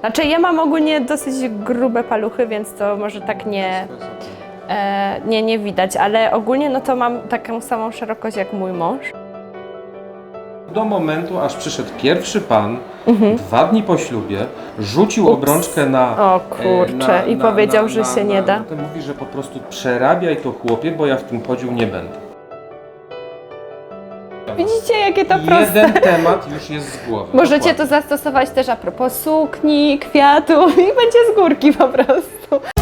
Znaczy ja mam ogólnie dosyć grube paluchy, więc to może tak nie, e, nie, nie widać, ale ogólnie no to mam taką samą szerokość jak mój mąż. Do momentu, aż przyszedł pierwszy pan, Mhm. dwa dni po ślubie, rzucił obrączkę na. O e, kurczę, i powiedział, że się nie da. To mówi, że po prostu przerabiaj to chłopie, bo ja w tym chodził nie będę. Jakie to proste? Jeden temat już jest z głowy. Możecie to Dokładnie. zastosować też a propos sukni, kwiatów i będzie z górki po prostu.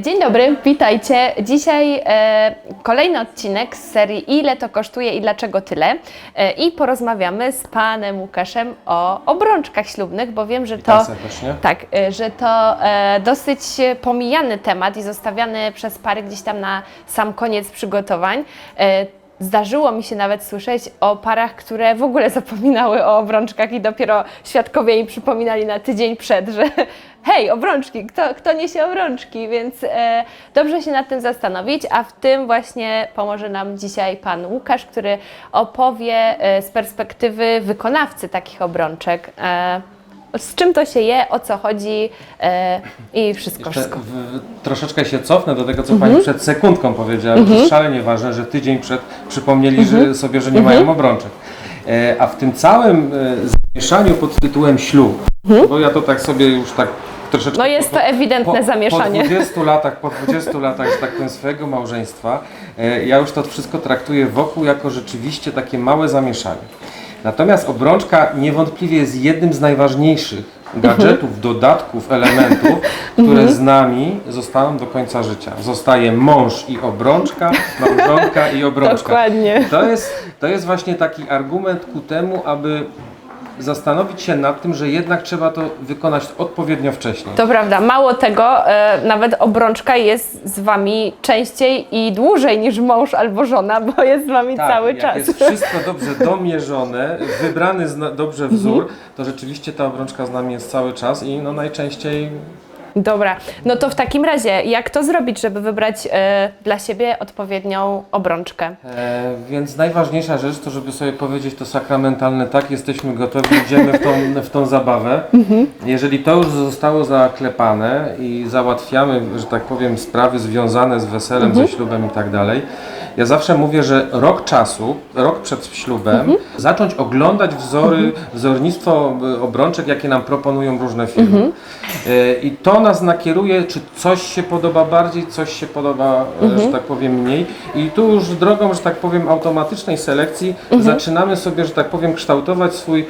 Dzień dobry, witajcie. Dzisiaj e, kolejny odcinek z serii Ile to kosztuje i dlaczego tyle. E, I porozmawiamy z panem Łukaszem o obrączkach ślubnych, bo wiem, że to. Witam serdecznie. Tak, y, że to e, dosyć pomijany temat i zostawiany przez pary gdzieś tam na sam koniec przygotowań. E, Zdarzyło mi się nawet słyszeć o parach, które w ogóle zapominały o obrączkach i dopiero świadkowie im przypominali na tydzień przed, że hej, obrączki, kto, kto niesie obrączki, więc e, dobrze się nad tym zastanowić, a w tym właśnie pomoże nam dzisiaj Pan Łukasz, który opowie e, z perspektywy wykonawcy takich obrączek. E, z czym to się je, o co chodzi e, i wszystko, Jeszcze wszystko. w, troszeczkę się cofnę do tego, co Mhm. Pani przed sekundką powiedziała. To jest szalenie ważne, że tydzień przed przypomnieli Mhm. że sobie, że nie mają obrączek. E, a w tym całym e, zamieszaniu pod tytułem ślub, bo ja to tak sobie już tak troszeczkę... Mhm. No jest to ewidentne po, zamieszanie. Po 20 latach, po 20 latach, że tak powiem, swojego małżeństwa, e, ja już to wszystko traktuję wokół jako rzeczywiście takie małe zamieszanie. Natomiast obrączka niewątpliwie jest jednym z najważniejszych gadżetów, dodatków, elementów, które z nami zostaną do końca życia. Zostaje mąż i obrączka, małżonka i obrączka. Dokładnie. To jest, to jest właśnie taki argument ku temu, aby zastanowić się nad tym, że jednak trzeba to wykonać odpowiednio wcześniej. To prawda, mało tego, e, nawet obrączka jest z Wami częściej i dłużej niż mąż albo żona, bo jest z Wami cały jak czas. jest wszystko dobrze domierzone, wybrany zna, dobrze wzór, to rzeczywiście ta obrączka z nami jest cały czas i no najczęściej Dobra, no to w takim razie, jak to zrobić, żeby wybrać e, dla siebie odpowiednią obrączkę? E, więc najważniejsza rzecz to, żeby sobie powiedzieć to sakramentalne tak, jesteśmy gotowi, idziemy w tą, w tą zabawę. Jeżeli to już zostało zaklepane i załatwiamy, że tak powiem, sprawy związane z weselem, ze ślubem i tak dalej, ja zawsze mówię, że rok czasu, rok przed ślubem, zacząć oglądać wzory, wzornictwo y, obrączek, jakie nam proponują różne firmy. E, I to nas nakieruje, czy coś się podoba bardziej, coś się podoba, e, że tak powiem, mniej. I tu już drogą, że tak powiem, automatycznej selekcji zaczynamy sobie, że tak powiem, kształtować swój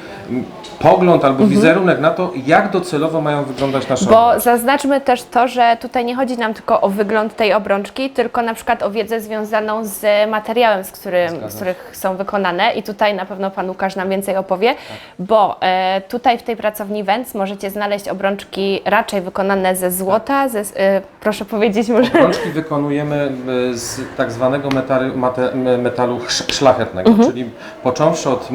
pogląd albo wizerunek na to, jak docelowo mają wyglądać nasze Bo zaznaczmy też to, że tutaj nie chodzi nam tylko o wygląd tej obrączki, tylko na przykład o wiedzę związaną z materiałem, z, którym, z których są wykonane. I tutaj na pewno Pan Łukasz nam więcej opowie, Tak. bo e, tutaj w tej pracowni Wens możecie znaleźć obrączki raczej wykonane ze złota, ze, e, proszę powiedzieć może... Obrączki wykonujemy e, z tak zwanego metalu, metalu sz- szlachetnego, czyli począwszy od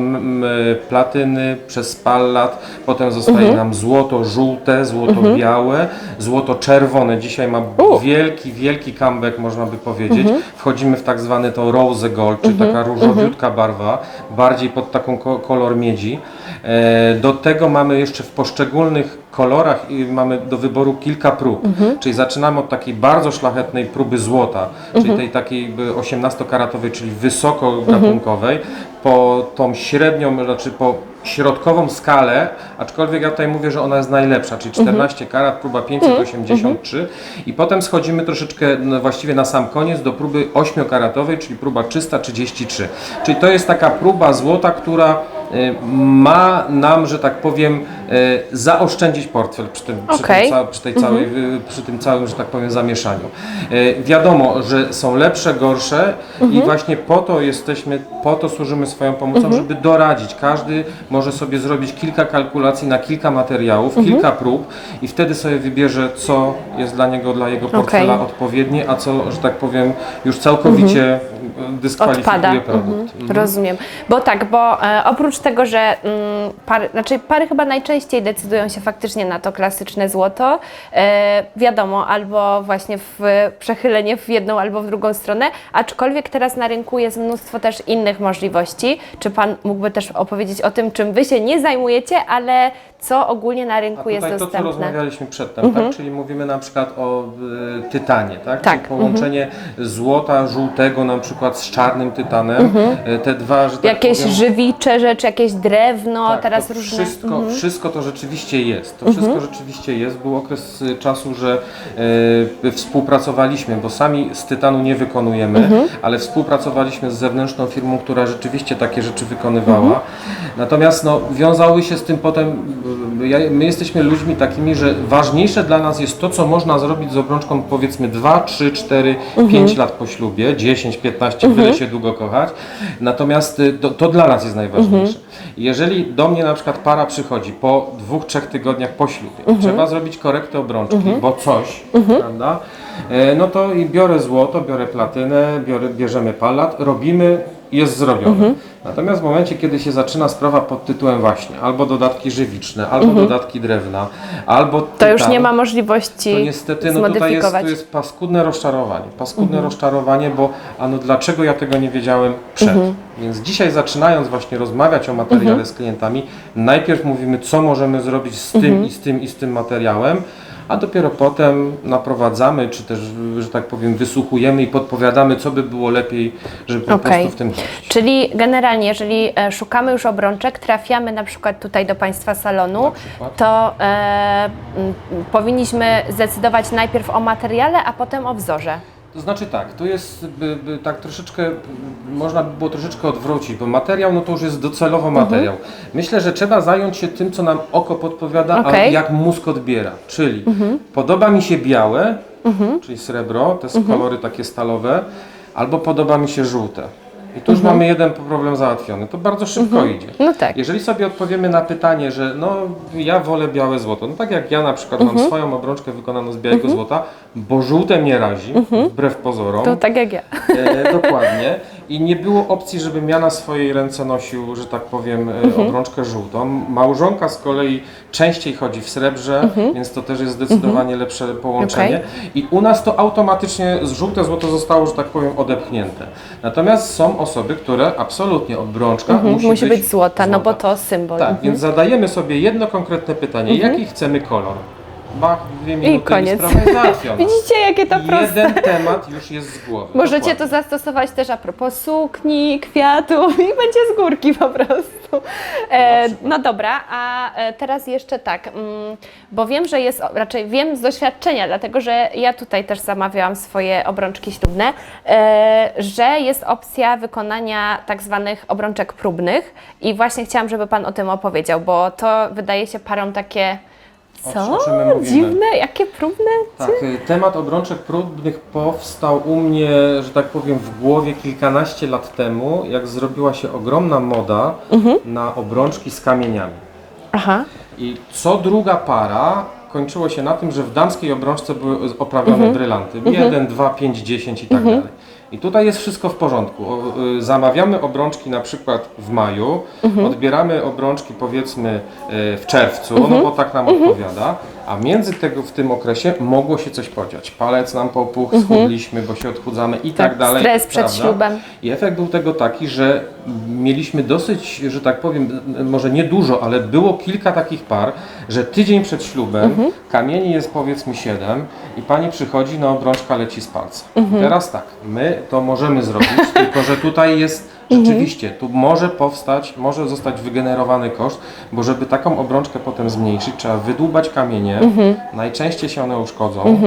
platyny przez pallat, potem zostaje nam złoto żółte, złoto białe, złoto czerwone. Dzisiaj ma wielki, wielki comeback, można by powiedzieć. Wchodzimy w tak zwany to rose gold, czyli taka różowiutka barwa, bardziej pod taką ko- kolor miedzi. E, Do tego mamy jeszcze w poszczególnych kolorach i mamy do wyboru kilka prób. Czyli zaczynamy od takiej bardzo szlachetnej próby złota, czyli tej takiej jakby 18-karatowej, czyli wysoko gatunkowej, po tą średnią, znaczy po środkową skalę, aczkolwiek ja tutaj mówię, że ona jest najlepsza, czyli 14 karat, próba 583 i potem schodzimy troszeczkę no, właściwie na sam koniec do próby 8-karatowej, czyli próba 333. Czyli to jest taka próba złota, która y, ma nam, że tak powiem, y, zaoszczędzić portfel przy tym, przy, Okej. tym, ca- przy, tej całej, y, przy tym całym, że tak powiem, zamieszaniu. Y, Wiadomo, że są lepsze, gorsze i właśnie po to jesteśmy, po to służymy swoją pomocą, żeby doradzić. Każdy może sobie zrobić kilka kalkulacji na kilka materiałów, kilka prób i wtedy sobie wybierze, co jest dla niego, dla jego portfela odpowiednie, a co, że tak powiem, już całkowicie dyskwalifikuje odpada. produkt. Mhm. Rozumiem. Bo tak, bo e, oprócz tego, że mm, pary, znaczy pary chyba najczęściej decydują się faktycznie na to klasyczne złoto, e, wiadomo, albo właśnie w przechylenie w jedną albo w drugą stronę, aczkolwiek teraz na rynku jest mnóstwo też innych możliwości. Czy Pan mógłby też opowiedzieć o tym, czym Wy się nie zajmujecie, ale co ogólnie na rynku jest to, co dostępne? rozmawialiśmy przedtem, tak? czyli mówimy na przykład o y, tytanie, tak? Tak, Czyli połączenie złota żółtego na przykład z czarnym tytanem, y, te dwa, że tak Jakieś powiem, żywicze rzeczy, jakieś drewno, tak, teraz to różne. Wszystko, Mhm. wszystko to rzeczywiście jest. To wszystko rzeczywiście jest. Był okres y, czasu, że y, współpracowaliśmy, bo sami z tytanu nie wykonujemy, Mhm. ale współpracowaliśmy z zewnętrzną firmą, która rzeczywiście takie rzeczy wykonywała. Mhm. Natomiast no, wiązały się z tym potem, ja, my jesteśmy ludźmi takimi, że ważniejsze dla nas jest to, co można zrobić z obrączką powiedzmy 2, 3, 4, Mhm. 5 lat po ślubie, 10, 15, byle się długo kochać. Natomiast y, to, to dla nas jest najważniejsze. Mhm. Jeżeli do mnie na przykład para przychodzi po dwóch, trzech tygodniach po ślubie, Mhm. trzeba zrobić korektę obrączki, bo coś, prawda? E, No to i biorę złoto, biorę platynę, biorę, bierzemy palat, robimy, jest zrobione. Mhm. Natomiast w momencie, kiedy się zaczyna sprawa pod tytułem właśnie albo dodatki żywiczne, albo dodatki drewna, albo Mhm. To już tytan, nie ma możliwości to niestety no tutaj jest, tu jest paskudne rozczarowanie. Paskudne Mhm. rozczarowanie, bo a no dlaczego ja tego nie wiedziałem przed? Mhm. Więc dzisiaj zaczynając właśnie rozmawiać o materiale z klientami, najpierw mówimy co możemy zrobić z tym Mhm. i z tym i z tym materiałem, a dopiero potem naprowadzamy, czy też, że tak powiem, wysłuchujemy i podpowiadamy, co by było lepiej, żeby po Okej. prostu w tym. Czyli generalnie, jeżeli e, szukamy już obrączek, trafiamy na przykład tutaj do Państwa salonu, to e, powinniśmy zdecydować najpierw o materiale, a potem o wzorze. To znaczy tak, to jest by, by, tak troszeczkę, można by było troszeczkę odwrócić, bo materiał no to już jest docelowo Mhm. materiał. Myślę, że trzeba zająć się tym, co nam oko podpowiada, a Okej. Mhm. jak mózg odbiera. Czyli podoba mi się białe, czyli srebro, te Mhm. kolory takie stalowe, albo podoba mi się żółte. I tu już Mhm. mamy jeden problem załatwiony. To bardzo szybko idzie. No tak. Jeżeli sobie odpowiemy na pytanie, że no ja wolę białe złoto, no tak jak ja na przykład Mhm. mam swoją obrączkę wykonaną z białego złota, bo żółte mnie razi, wbrew pozorom. Mhm. To tak jak ja. E, dokładnie. I nie było opcji, żebym ja na swojej ręce nosił, że tak powiem, e, Mhm. obrączkę żółtą. Małżonka z kolei częściej chodzi w srebrze, Mhm. więc to też jest zdecydowanie lepsze połączenie. I u nas to automatycznie z żółte złoto zostało, że tak powiem, odepchnięte. Natomiast są osoby, które absolutnie obrączka musi, Mhm. Musi być złota, no bo to symbol. Tak, Mhm. więc zadajemy sobie jedno konkretne pytanie. Jaki chcemy kolor? Bach, dwie minuty koniec. sprawa jest załatwiona. Widzicie, jakie to proste. Jeden temat już jest z głowy. Możecie Dokładnie. to zastosować też a propos sukni, kwiatów i będzie z górki po prostu. E, no dobra, a e, teraz jeszcze tak, mm, bo wiem, że jest, raczej wiem z doświadczenia, dlatego że ja tutaj też zamawiałam swoje obrączki ślubne, e, że jest opcja wykonania tak zwanych obrączek próbnych i właśnie chciałam, żeby Pan o tym opowiedział, bo to wydaje się parom takie, O co? czym my mówimy? Dziwne? Jakie próbne? Tak, y, temat obrączek próbnych powstał u mnie, że tak powiem, w głowie kilkanaście lat temu, jak zrobiła się ogromna moda Mhm. na obrączki z kamieniami. Aha. I co druga para kończyło się na tym, że w damskiej obrączce były oprawione Mhm. brylanty. 1, 2, 5, 10 i tak dalej. I tutaj jest wszystko w porządku. O, y, Zamawiamy obrączki na przykład w maju, Mhm. odbieramy obrączki powiedzmy y, w czerwcu, Mhm. no bo tak nam odpowiada, a między tego w tym okresie mogło się coś podziać. Palec nam popuchł, schudliśmy, bo się odchudzamy i tak, Tak, dalej. stres przed prawda? ślubem. I efekt był tego taki, że mieliśmy dosyć, że tak powiem, może nie dużo, ale było kilka takich par, że tydzień przed ślubem Mhm. kamieni jest powiedzmy 7 i pani przychodzi, no obrączka leci z palca. Mhm. Teraz tak, my to możemy zrobić, tylko że tutaj jest Mhm. rzeczywiście, tu może powstać, może zostać wygenerowany koszt, bo żeby taką obrączkę potem zmniejszyć, trzeba wydłubać kamienie, najczęściej się one uszkodzą,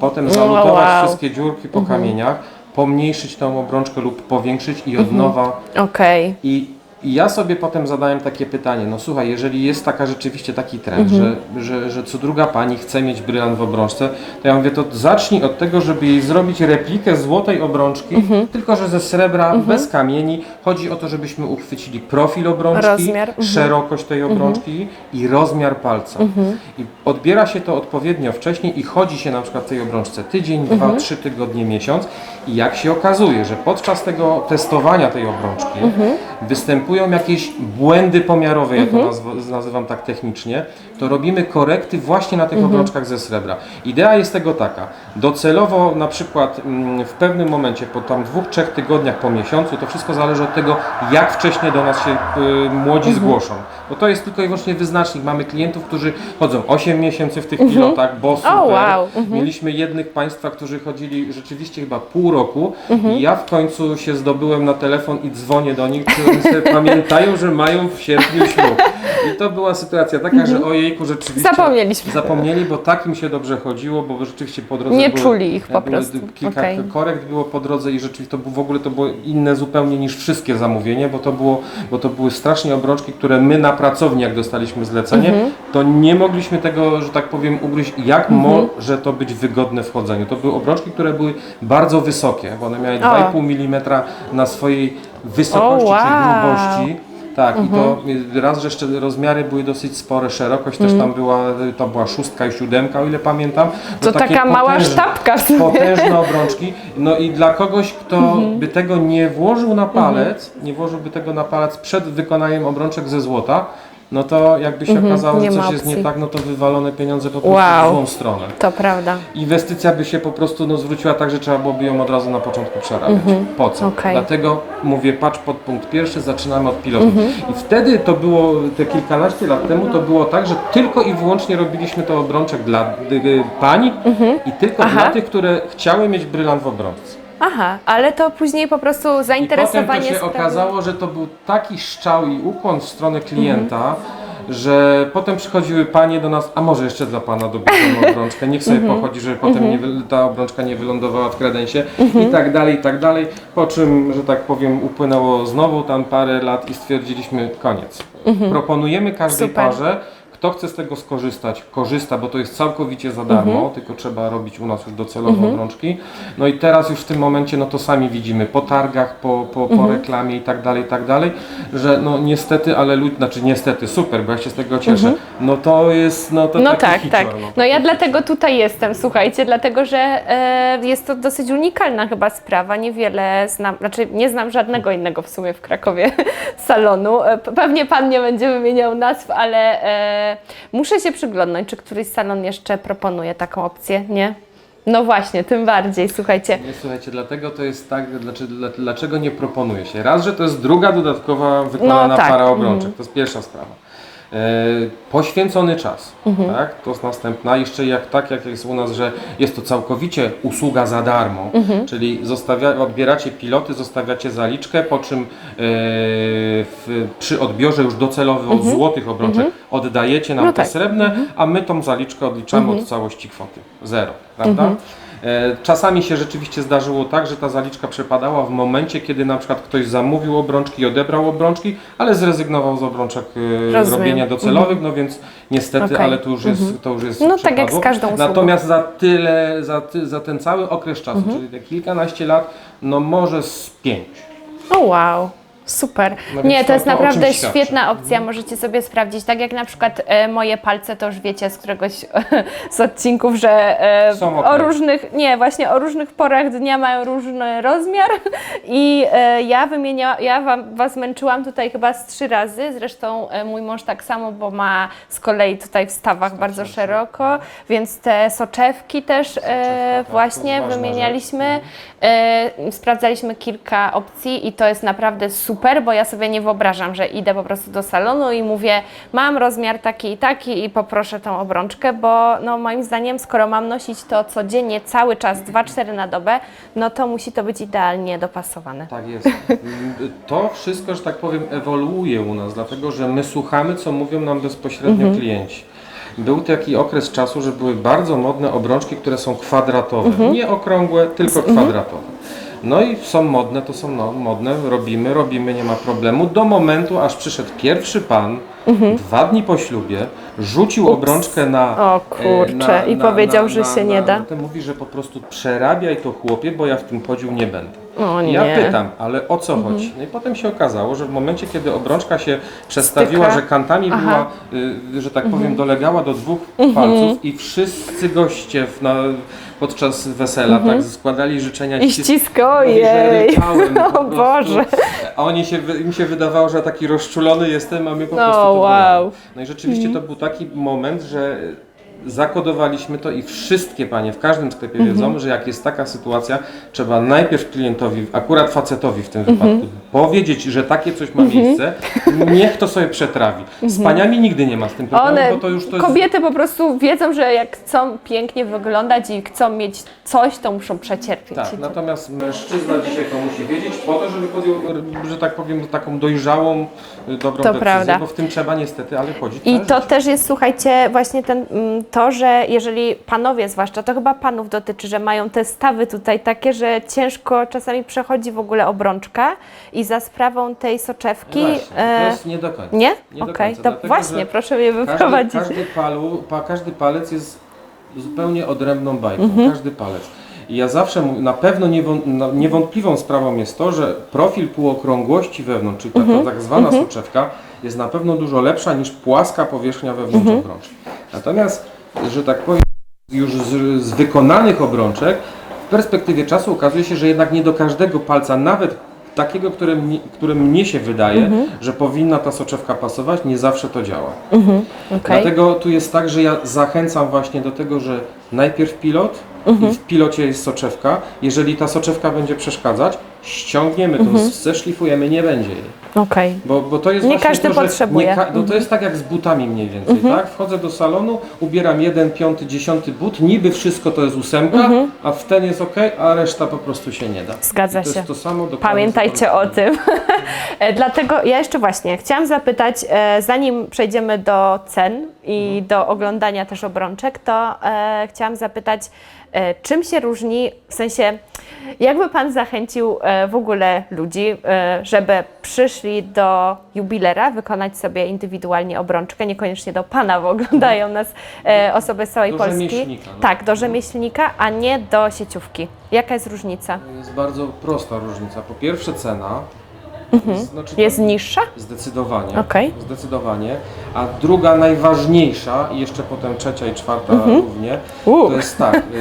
potem zalutować Mhm. wow. wszystkie dziurki po kamieniach, pomniejszyć tą obrączkę lub powiększyć i od nowa Okej. i I ja sobie potem zadałem takie pytanie, no słuchaj, jeżeli jest taka rzeczywiście taki trend, Mhm. że, że, że co druga pani chce mieć brylant w obrączce, to ja mówię, to zacznij od tego, żeby jej zrobić replikę złotej obrączki, Mhm. tylko że ze srebra, bez kamieni. Chodzi o to, żebyśmy uchwycili profil obrączki, mhm. szerokość tej obrączki i rozmiar palca. I odbiera się to odpowiednio wcześniej i chodzi się na przykład w tej obrączce tydzień, dwa, trzy tygodnie, miesiąc i jak się okazuje, że podczas tego testowania tej obrączki występują jakieś błędy pomiarowe, ja to nazw- nazywam tak technicznie, to robimy korekty właśnie na tych obrączkach ze srebra. Idea jest tego taka, docelowo na przykład mm, w pewnym momencie, po tam dwóch, trzech tygodniach po miesiącu, to wszystko zależy od tego, jak wcześnie do nas się y, młodzi zgłoszą. Bo to jest tylko i wyłącznie wyznacznik. Mamy klientów, którzy chodzą 8 miesięcy w tych pilotach, bo super. wow. Mieliśmy jednych Państwa, którzy chodzili rzeczywiście chyba pół roku i ja w końcu się zdobyłem na telefon i dzwonię do nich, czy oni sobie pamiętają, że mają w sierpniu ślub. I to była sytuacja taka, że ojejku, rzeczywiście Zapomnieliśmy. zapomnieli, bo tak im się dobrze chodziło, bo rzeczywiście po drodze Nie były, czuli ich po były prostu. Kilka Okej. korekt było po drodze i rzeczywiście to było, w ogóle to było inne zupełnie niż wszystkie zamówienia, bo to, było, bo to były strasznie obrączki, które my na pracowni, jak dostaliśmy zlecenie, Mhm. to nie mogliśmy tego, że tak powiem, ugryźć, jak może to być wygodne w chodzeniu. To były obrączki, które były bardzo wysokie, bo one miały 2,5 mm na swojej wysokości O, czy wow. Mhm. grubości. Tak, i to y, raz, że jeszcze rozmiary były dosyć spore, szerokość też tam była, y, to była szóstka i siódemka, o ile pamiętam. To taka mała potężne- sztabka w sumie. Potężne obrączki. No i dla kogoś, kto Mhm. by tego nie włożył na palec, nie włożyłby tego na palec przed wykonaniem obrączek ze złota, no to jakby się okazało, że Mhm. coś jest nie tak, no to wywalone pieniądze po prostu Wow. w złą stronę. To prawda. Inwestycja by się po prostu no, zwróciła tak, że trzeba byłoby ją od razu na początku przerabiać. Po co? Mhm. Okej. Dlatego mówię, patrz pod punkt pierwszy, zaczynamy od pilotu. Mhm. I wtedy to było, te kilkanaście lat temu, to było tak, że tylko i wyłącznie robiliśmy to obrączek dla y, pań i tylko Mhm. Aha. dla tych, które chciały mieć brylant w obrączce. Aha, ale to później po prostu I potem zainteresowanie to się okazało, że to był taki szczał i ukłon w stronę klienta, Mhm. że potem przychodziły panie do nas, a może jeszcze dla pana dobierzemy obrączkę, niech sobie Mhm. pochodzi, żeby potem nie, wy- ta obrączka nie wylądowała w kredensie Mhm. i tak dalej, i tak dalej. Po czym, że tak powiem, upłynęło znowu tam parę lat i stwierdziliśmy koniec. Proponujemy każdej Mhm. Super. parze, kto chce z tego skorzystać, korzysta, bo to jest całkowicie za darmo, Mhm. tylko trzeba robić u nas już docelowo obrączki. No i teraz już w tym momencie, no to sami widzimy po targach, po, po, po Mhm. reklamie i tak dalej, i tak dalej, że no niestety, ale ludzie, znaczy niestety, super, bo ja się z tego cieszę. No to jest, no to No tak, hicior, tak. no. No ja dlatego tutaj jestem, słuchajcie, dlatego że e, jest to dosyć unikalna chyba sprawa. Niewiele znam, znaczy nie znam żadnego innego w sumie w Krakowie salonu. E, Pewnie pan nie będzie wymieniał nazw, ale e, muszę się przyglądnąć, czy któryś salon jeszcze proponuje taką opcję, nie? No właśnie, tym bardziej, słuchajcie. Nie, słuchajcie, dlatego to jest tak, dlaczego, dla- dlaczego nie proponuje się? Raz, że to jest druga dodatkowa wykonana No tak, para obrączek, to jest pierwsza sprawa. E, poświęcony czas, Mhm. tak? To jest następna. Jeszcze jak tak, jak jest u nas, że jest to całkowicie usługa za darmo, Mhm. czyli zostawia, odbieracie piloty, zostawiacie zaliczkę, po czym e, w, przy odbiorze już docelowy od złotych obrączek oddajecie nam Mhm. No te tak. srebrne, a my tą zaliczkę odliczamy od całości kwoty. Zero, prawda? E, Czasami się rzeczywiście zdarzyło tak, że ta zaliczka przepadała w momencie, kiedy na przykład ktoś zamówił obrączki i odebrał obrączki, ale zrezygnował z obrączek e, Rozumiem. robienia docelowych, no więc niestety, Okej. ale to już jest, to już jest No tak jak z przepadło. każdą usługą. Natomiast za tyle, za, ty, za ten cały okres czasu, Mhm. czyli te kilkanaście lat, no może z pięć. O wow. Super. No nie, więc to jest o naprawdę czymś świadczy. świetna opcja, możecie sobie sprawdzić. Tak jak na przykład e, moje palce, to już wiecie z któregoś z odcinków, że e, Są o różnych, nie, właśnie o różnych porach dnia mają różny rozmiar i e, ja wymieniałam, ja wam, was męczyłam tutaj chyba z trzy razy, zresztą e, mój mąż tak samo, bo ma z kolei tutaj w stawach bardzo szeroko, więc te soczewki też e, tak, właśnie to ważna wymienialiśmy. E, sprawdzaliśmy kilka opcji i to jest naprawdę super, bo ja sobie nie wyobrażam, że idę po prostu do salonu i mówię, mam rozmiar taki i taki i poproszę tą obrączkę, bo no moim zdaniem, skoro mam nosić to codziennie, cały czas, 2-4 na dobę, no to musi to być idealnie dopasowane. Tak jest. To wszystko, że tak powiem, ewoluuje u nas, dlatego że my słuchamy, co mówią nam bezpośrednio Mhm. klienci. Był taki okres czasu, że były bardzo modne obrączki, które są kwadratowe. Nie okrągłe, tylko kwadratowe. No i są modne, to są no, modne, robimy, robimy, nie ma problemu. Do momentu, aż przyszedł pierwszy pan, dwa dni po ślubie, rzucił obrączkę na... Mhm. O kurczę, e, i powiedział, że się nie da. Ten mówi, że po prostu przerabiaj to chłopie, bo ja w tym chodził nie będę. O Ja nie. Mhm. pytam, ale o co chodzi? No i potem się okazało, że w momencie, kiedy obrączka się przestawiła, Styka. że kantami Aha. była, y, że tak powiem, dolegała do dwóch palców i wszyscy goście w, na, podczas wesela tak składali życzenia I ścis- ścisko, Mówi, że ojej. ryczałem po O. Boże. A oni się, im się wydawało, że taki rozczulony jestem, a mnie po No, prostu to wow. Mhm. No i rzeczywiście to był taki moment, że zakodowaliśmy to i wszystkie panie w każdym sklepie Mhm. wiedzą, że jak jest taka sytuacja, trzeba najpierw klientowi, akurat facetowi w tym Mhm. wypadku, powiedzieć, że takie coś ma miejsce, niech to sobie przetrawi. Z paniami nigdy nie ma z tym problemu, Mhm. One, bo to już to jest... kobiety po prostu wiedzą, że jak chcą pięknie wyglądać i chcą mieć coś, to muszą przecierpieć. Tak, natomiast mężczyzna dzisiaj to musi wiedzieć po to, żeby podjął, że tak powiem, taką dojrzałą, y, dobrą To decyzję, prawda. bo w tym trzeba niestety, ale chodzić I to życie. też jest, słuchajcie, właśnie ten, mm, to, że jeżeli panowie zwłaszcza, to chyba panów dotyczy, że mają te stawy tutaj takie, że ciężko czasami przechodzi w ogóle obrączka i za sprawą tej soczewki... Właśnie, nie do końca. nie? Nie Okej, końca, to dlatego, właśnie, proszę mnie Każdy, wyprowadzić. każdy, palu, pa, każdy palec jest zupełnie odrębną bajką, Mhm. każdy palec. I ja zawsze mówię, na pewno niewą, no, niewątpliwą sprawą jest to, że profil półokrągłości wewnątrz, czyli ta, Mhm. ta tak zwana soczewka, jest na pewno dużo lepsza niż płaska powierzchnia wewnątrz Mhm. obrączki. Natomiast, że tak powiem, już z, z wykonanych obrączek, w perspektywie czasu okazuje się, że jednak nie do każdego palca, nawet takiego, które, mnie- które mnie się wydaje, Mhm. że powinna ta soczewka pasować, nie zawsze to działa. Okej. Dlatego tu jest tak, że ja zachęcam właśnie do tego, że najpierw pilot Mhm. i w pilocie jest soczewka. Jeżeli ta soczewka będzie przeszkadzać, ściągniemy to, zeszlifujemy, nie będzie jej. Okej. Bo, bo to jest Nie każdy to, potrzebuje. Nie ka- no to jest tak jak z butami mniej więcej, tak? Wchodzę do salonu, ubieram jeden, piąty, dziesiąty but, niby wszystko to jest ósemka, a w ten jest ok, a reszta po prostu się nie da. Zgadza I to się. jest to samo Pamiętajcie o tym. E, Dlatego ja jeszcze właśnie chciałam zapytać, e, zanim przejdziemy do cen i do oglądania też obrączek, to e, chciałam zapytać, e, czym się różni, w sensie, jakby Pan zachęcił e, w ogóle ludzi, e, żeby przyszli do jubilera, wykonać sobie indywidualnie obrączkę, niekoniecznie do Pana, bo oglądają nas e, osoby z całej Do Polski. rzemieślnika, no. Tak, do rzemieślnika, a nie do sieciówki. Jaka jest różnica? Jest bardzo prosta różnica. Po pierwsze cena. Znaczy, Mhm. Jest niższa? Zdecydowanie. Okej. Zdecydowanie. A druga najważniejsza i jeszcze potem trzecia i czwarta równie, U. to jest tak. Y, y,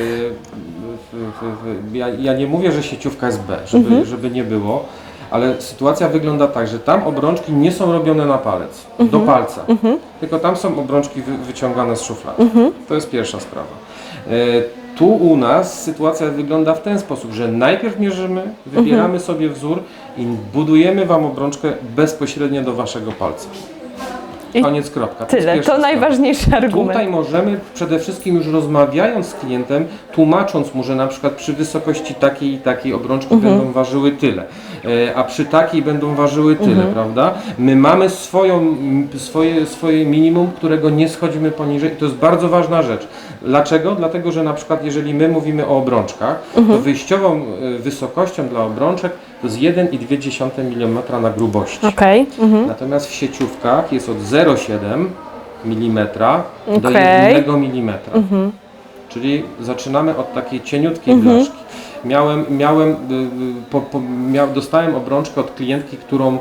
y, y, ja, ja nie mówię, że sieciówka jest B, żeby, żeby nie było. Ale sytuacja wygląda tak, że tam obrączki nie są robione na palec, do palca. Tylko tam są obrączki wy, wyciągane z szuflady. To jest pierwsza sprawa. E, Tu u nas sytuacja wygląda w ten sposób, że najpierw mierzymy, wybieramy sobie wzór i budujemy Wam obrączkę bezpośrednio do Waszego palca. I Koniec, kropka. jest Tyle, pierwsza to sprawa. najważniejszy argument. Tutaj możemy przede wszystkim już rozmawiając z klientem, tłumacząc mu, że na przykład przy wysokości takiej i takiej obrączki Mhm. będą ważyły tyle, e, a przy takiej będą ważyły tyle, Mhm. prawda? My mamy swoją, m, swoje, swoje minimum, którego nie schodzimy poniżej i to jest bardzo ważna rzecz. Dlaczego? Dlatego, że na przykład jeżeli my mówimy o obrączkach, Mhm. to wyjściową e, wysokością dla obrączek to jest 1,2 mm na grubości. Okej. Mhm. Natomiast w sieciówkach jest od 0,7 mm do Okej. 1 mm. Czyli zaczynamy od takiej cieniutkiej blaszki. Miałem, miałem, y, y, po, po, miał, dostałem obrączkę od klientki, którą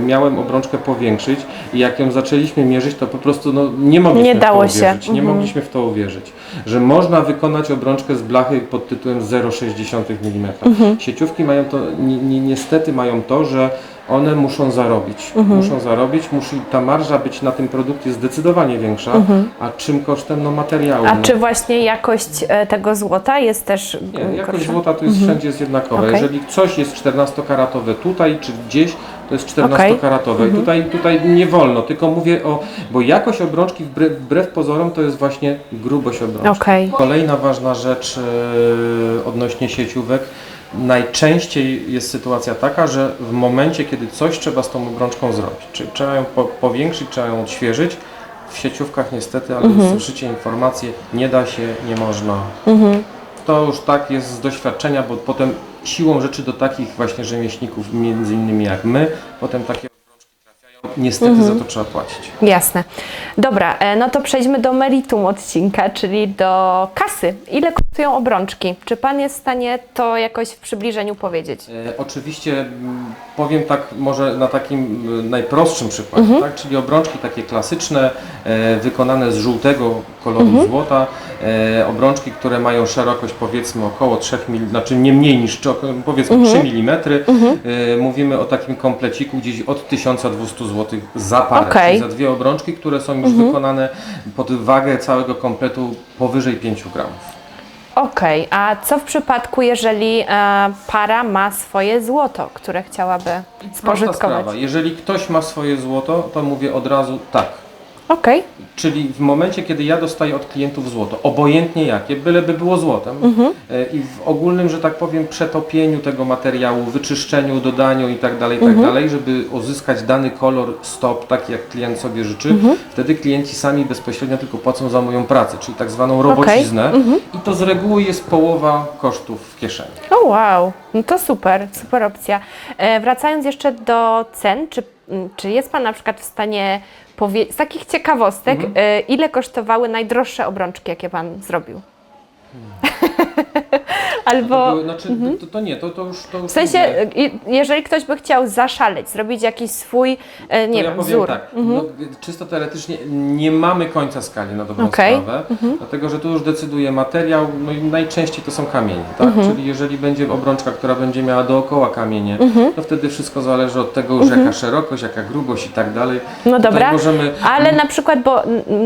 miałem obrączkę powiększyć i jak ją zaczęliśmy mierzyć, to po prostu no, nie mogliśmy Nie w dało to się. uwierzyć. Nie Mhm. mogliśmy w to uwierzyć, że można wykonać obrączkę z blachy pod tytułem 0,6 mm. Mhm. Sieciówki mają to, ni, ni, niestety mają to, że one muszą zarobić. Mhm. Muszą zarobić, musi ta marża być na tym produkcie zdecydowanie większa, a czym kosztem no materiału. Mhm. A no. czy właśnie jakość e, tego złota jest też Nie, jakość gorsza? złota to jest wszędzie jest jednakowa. Okej. Jeżeli coś jest 14-karatowe tutaj czy gdzieś, to jest Okej. Mhm. 14-karatowe. I tutaj, tutaj nie wolno, tylko mówię o, bo jakość obrączki wbrew, wbrew pozorom to jest właśnie grubość obrączki. Okej. Kolejna ważna rzecz e, odnośnie sieciówek. Najczęściej jest sytuacja taka, że w momencie, kiedy coś trzeba z tą obrączką zrobić, czy trzeba ją po, powiększyć, trzeba ją odświeżyć, w sieciówkach niestety, ale Mhm. słyszycie informacje, nie da się, nie można. To już tak jest z doświadczenia, bo potem siłą rzeczy do takich właśnie rzemieślników, między innymi jak my, potem takie Niestety za to trzeba płacić. Jasne. Dobra, e, no to przejdźmy do meritum odcinka, czyli do kasy. Ile kosztują obrączki? Czy Pan jest w stanie to jakoś w przybliżeniu powiedzieć? E, Oczywiście powiem tak może na takim najprostszym przykładzie, Mhm. tak? czyli obrączki takie klasyczne, e, wykonane z żółtego koloru Mhm. złota, e, obrączki, które mają szerokość powiedzmy około 3 mm, znaczy nie mniej niż powiedzmy Mhm. 3 mm. Mówimy o takim kompleciku gdzieś od 1200 zł za parę, Okej. czyli za dwie obrączki, które są już wykonane pod wagę całego kompletu powyżej 5 gramów. Okej, a co w przypadku, jeżeli e, para ma swoje złoto, które chciałaby Prosta spożytkować? sprawa. Jeżeli ktoś ma swoje złoto, to mówię od razu tak. Okej, Czyli w momencie, kiedy ja dostaję od klientów złoto, obojętnie jakie, byleby było złotem e, i w ogólnym, że tak powiem, przetopieniu tego materiału, wyczyszczeniu, dodaniu i tak dalej, i tak dalej, żeby uzyskać dany kolor stop, taki jak klient sobie życzy, wtedy klienci sami bezpośrednio tylko płacą za moją pracę, czyli tak zwaną robociznę. I to z reguły jest połowa kosztów w kieszeni. o wow, no to super, super opcja. E, wracając jeszcze do cen, czy, czy jest Pan na przykład w stanie z takich ciekawostek, e, ile kosztowały najdroższe obrączki, jakie Pan zrobił? Albo... To, były- znaczy, to, to nie, to, to już to już W sensie, i- jeżeli ktoś by chciał zaszaleć, zrobić jakiś swój, e, nie to wiem, ja powiem wzór. tak, no, czysto teoretycznie nie mamy końca skali na dobrą. Mhm. sprawę, dlatego że tu już decyduje materiał, no i najczęściej to są kamienie, tak? Mhm. Czyli jeżeli będzie obrączka, która będzie miała dookoła kamienie, Mhm. to wtedy wszystko zależy od tego już jaka szerokość, jaka grubość i tak dalej. No Tutaj dobra, możemy, ale na przykład, bo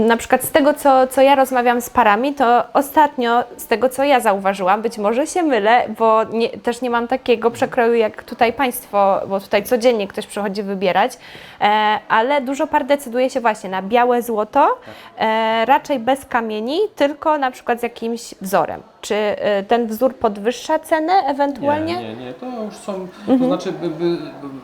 na przykład z tego, co, co ja rozmawiam z parami, to ostatnio z tego, co ja zauważyłam, być może się mylę, bo nie, też nie mam takiego przekroju jak tutaj Państwo, bo tutaj codziennie ktoś przychodzi wybierać, e, ale dużo par decyduje się właśnie na białe złoto, e, raczej bez kamieni, tylko na przykład z jakimś wzorem. Czy e, ten wzór podwyższa cenę ewentualnie? Nie, nie, nie, to już są, Mhm. to znaczy by, by,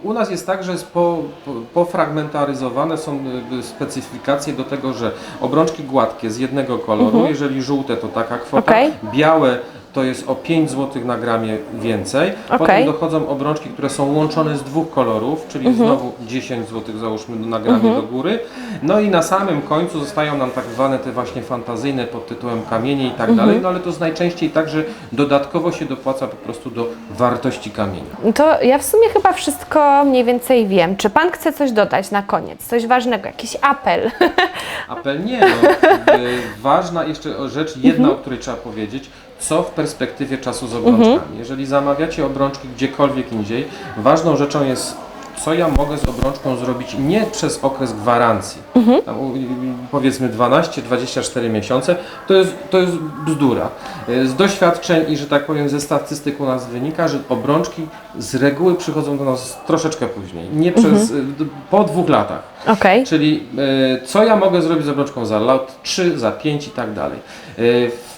u nas jest tak, że jest po, po, pofragmentaryzowane są y, specyfikacje do tego, że obrączki gładkie z jednego koloru, jeżeli żółte to taka kwota, Mhm. Okej. białe to jest o 5 zł na gramie więcej, Okej. potem dochodzą obrączki, które są łączone z dwóch kolorów, czyli Mhm. znowu 10 zł załóżmy na gramie do góry, no i na samym końcu zostają nam tak zwane te właśnie fantazyjne pod tytułem kamienie i tak Mhm. dalej, no ale to jest najczęściej tak, że dodatkowo się dopłaca po prostu do wartości kamienia. To ja w sumie chyba wszystko mniej więcej wiem. Czy Pan chce coś dodać na koniec? Coś ważnego, jakiś apel? Apel nie, no, ważna jeszcze rzecz, jedna, o której trzeba powiedzieć, co w perspektywie czasu z obrączkami. Jeżeli zamawiacie obrączki gdziekolwiek indziej, ważną rzeczą jest co ja mogę z obrączką zrobić nie przez okres gwarancji, tam, u- y, powiedzmy 12-24 miesiące, to jest, to jest bzdura. Y, Z doświadczeń i że tak powiem ze statystyk u nas wynika, że obrączki z reguły przychodzą do nas troszeczkę później, nie przez, y, d- po dwóch latach. Okej. Czyli e, co ja mogę zrobić z obrączką za lat 3, za 5 i tak dalej. E,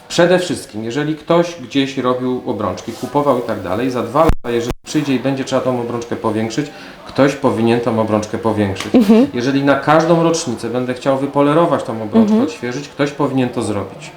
Przede wszystkim, jeżeli ktoś gdzieś robił obrączki, kupował i tak dalej, za dwa lata, jeżeli przyjdzie i będzie trzeba tą obrączkę powiększyć, ktoś powinien tą obrączkę powiększyć. Jeżeli na każdą rocznicę będę chciał wypolerować tą obrączkę, odświeżyć, ktoś powinien to zrobić.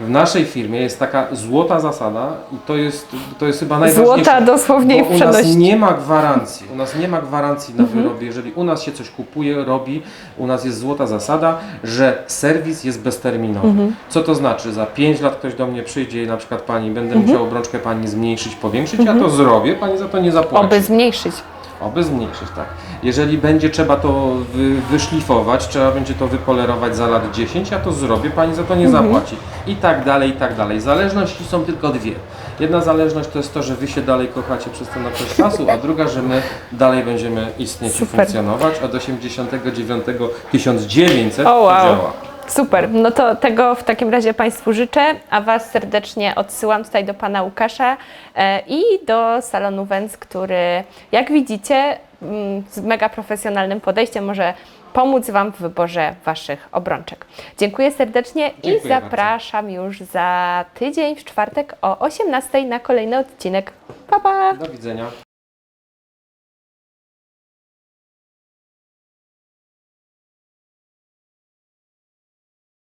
W naszej firmie jest taka złota zasada i to jest, to jest chyba najważniejsze. Złota dosłownie bo w u nas nie ma gwarancji. U nas nie ma gwarancji na wyrobie. Jeżeli u nas się coś kupuje, robi, u nas jest złota zasada, że serwis jest bezterminowy. Co to znaczy? Za 5 lat ktoś do mnie przyjdzie i na przykład pani, będę musiał obrączkę pani zmniejszyć, powiększyć, ja to zrobię, pani za to nie zapłaci. Oby zmniejszyć. Oby zmniejszyć, tak. Jeżeli będzie trzeba to wy, wyszlifować, trzeba będzie to wypolerować za lat 10, ja to zrobię, pani za to nie zapłaci. I tak dalej, i tak dalej. Zależności są tylko dwie. Jedna zależność to jest to, że wy się dalej kochacie przez ten okres czasu, a druga, że my dalej będziemy istnieć i Super. funkcjonować. Od 89 1900 O, wow. to działa. Super, no to tego w takim razie Państwu życzę, a Was serdecznie odsyłam tutaj do Pana Łukasza e, i do salonu Wens, który jak widzicie mm, z mega profesjonalnym podejściem może pomóc Wam w wyborze Waszych obrączek. Dziękuję serdecznie Dziękuję i zapraszam już za tydzień w czwartek o 18 na kolejny odcinek. Pa, pa! Do widzenia.